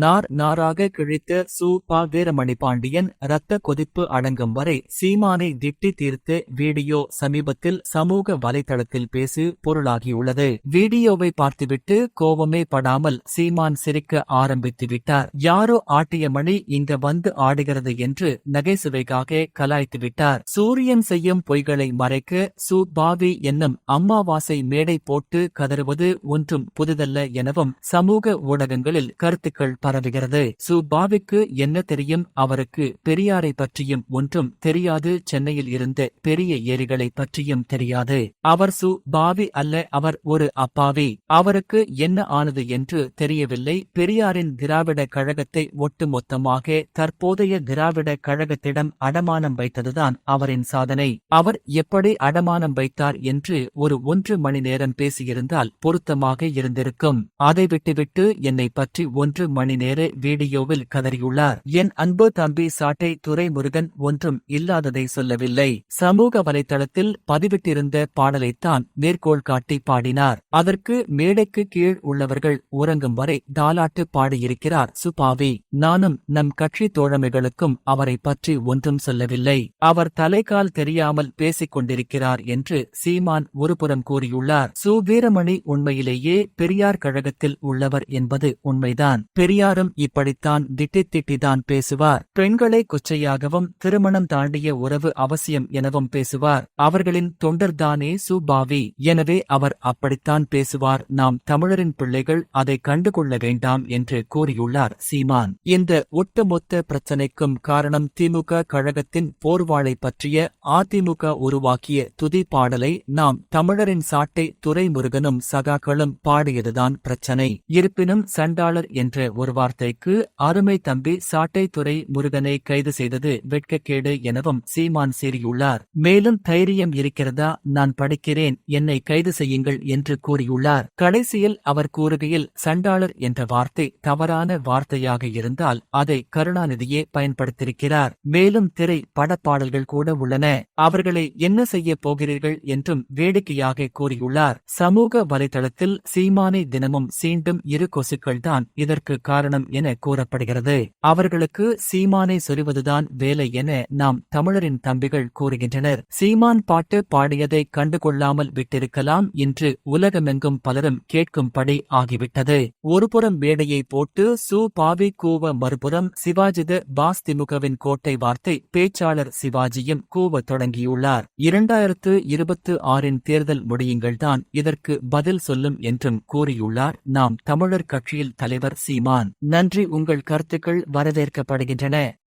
நார் நாராக கிழித்த சு பா வீரமணி பாண்டியன் இரத்த கொதிப்பு அடங்கும் வரை சீமானை திட்டி தீர்த்த வீடியோ சமீபத்தில் சமூக வலைதளத்தில் பேசு பொருளாகியுள்ளது. வீடியோவை பார்த்துவிட்டு கோபமே படாமல் சீமான் சிரிக்க ஆரம்பித்து விட்டார். யாரோ ஆட்டிய மணி இங்க வந்து ஆடுகிறது என்று நகைசுவைக்காக கலாய்த்து விட்டார். சூரியன் செய்யும் பொய்களை மறைக்க சு பாவி என்னும் அம்மாவாசை மேடை போட்டு கதறுவது ஒன்றும் புதிதல்ல எனவும் சமூக ஊடகங்களில் கருத்துக்கள் பரவுகிறது. சு பாவிக்கு என்ன தெரியும்? அவருக்கு பெரியாரை பற்றியும் ஒன்றும் தெரியாது. சென்னையில் இருந்த பெரிய ஏரிகளை பற்றியும் தெரியாது. அவர் சு பாவி அல்ல. அவர் ஒரு அப்பாவி. அவருக்கு என்ன ஆனது என்று தெரியவில்லை. பெரியாரின் திராவிட கழகத்தை ஒட்டுமொத்தமாக தற்போதைய திராவிட கழகத்திடம் அடமானம் வைத்ததுதான் அவரின் சாதனை. அவர் எப்படி அடமானம் வைத்தார் என்று ஒரு ஒன்று மணி நேரம் பேசியிருந்தால் பொருத்தமாக இருந்திருக்கும். அதை விட்டுவிட்டு என்னை பற்றி ஒன்று மணி மணி நேர வீடியோவில் கதறியுள்ளார். என் அன்பு தம்பி சாட்டை துரைமுருகன் ஒன்றும் இல்லாததை சொல்லவில்லை. சமூக வலைதளத்தில் பதிவிட்டிருந்த பாடலைத்தான் மேற்கோள் காட்டி பாடினார். அதற்கு மேடைக்கு கீழ் உள்ளவர்கள் உறங்கும் வரை தாலாட்டு பாடியிருக்கிறார் சுபாவி. நானும் நம் கட்சி தோழமைகளுக்கும் அவரை பற்றி ஒன்றும் சொல்லவில்லை. அவர் தலைக்கால் தெரியாமல் பேசிக் கொண்டிருக்கிறார் என்று சீமான் ஒருபுறம் கூறியுள்ளார். சு. வீரமணி உண்மையிலேயே பெரியார் கழகத்தில் உள்ளவர் என்பது உண்மைதான். பெரியாரும் இப்படித்தான் திட்டி திட்டிதான் பேசுவார். பெண்களை கொச்சையாகவும் திருமணம் தாண்டிய உறவு அவசியம் எனவும் பேசுவார். அவர்களின் தொண்டர்தானே சுபாவி. எனவே அவர் அப்படித்தான் பேசுவார். நாம் தமிழரின் பிள்ளைகள் அதை கண்டுகொள்ள வேண்டாம் என்று கூறியுள்ளார் சீமான். இந்த ஒட்டுமொத்த பிரச்சனைக்கும் காரணம் திமுக கழகத்தின் போர்வாளை பற்றிய அதிமுக உருவாக்கிய துதி பாடலை நாம் தமிழரின் சாட்டை துரைமுருகனும் சகாக்களும் பாடியதுதான் பிரச்சனை. இருப்பினும் சண்டாளர் என்ற ஒரு வார்த்தைக்கு அருமை தம்பி சாட்டைத்துறை முருகனை கைது செய்தது வெட்கக்கேடு எனவும் சீமான் சீறியுள்ளார். மேலும் தைரியம் இருக்கிறதா? நான் படிக்கிறேன். என்னை கைது செய்யுங்கள் என்று கூறியுள்ளார். கடைசியில் அவர் கூறுகையில் சண்டாளர் என்ற வார்த்தை தவறான வார்த்தையாக இருந்தால் அதை கருணாநிதியே பயன்படுத்தியிருக்கிறார். மேலும் திரை படப்பாடல்கள் கூட உள்ளன. அவர்களை என்ன செய்ய போகிறீர்கள் என்றும் வேடிக்கையாக கூறியுள்ளார். சமூக வலைதளத்தில் சீமானை தினமும் சீண்டும் இரு கொசுக்கள்தான் இதற்கு காரணம் என கூறப்படுகிறது. அவர்களுக்கு சீமானை சொல்வதுதான் வேலை என நாம் தமிழரின் தம்பிகள் கூறுகின்றனர். சீமான் பாட்டு பாடியதை கண்டுகொள்ளாமல் விட்டிருக்கலாம் இன்று உலகமெங்கும் பலரும் கேட்கும்படி ஆகிவிட்டது. ஒருபுறம் வேடையை போட்டு சு பாவி கூவ மறுபுறம் சிவாஜித பாஸ் திமுகவின் கோட்டை வார்த்தை பேச்சாளர் சிவாஜியும் கூவ தொடங்கியுள்ளார். இரண்டாயிரத்து இருபத்து ஆறின் தேர்தல் முடியுங்கள்தான் இதற்கு பதில் சொல்லும் என்றும் கூறியுள்ளார். நாம் தமிழர் கட்சியில் தலைவர் சீமான். நன்றி உங்கள் கருத்துக்கள் வரவேற்கப்படுகின்றன.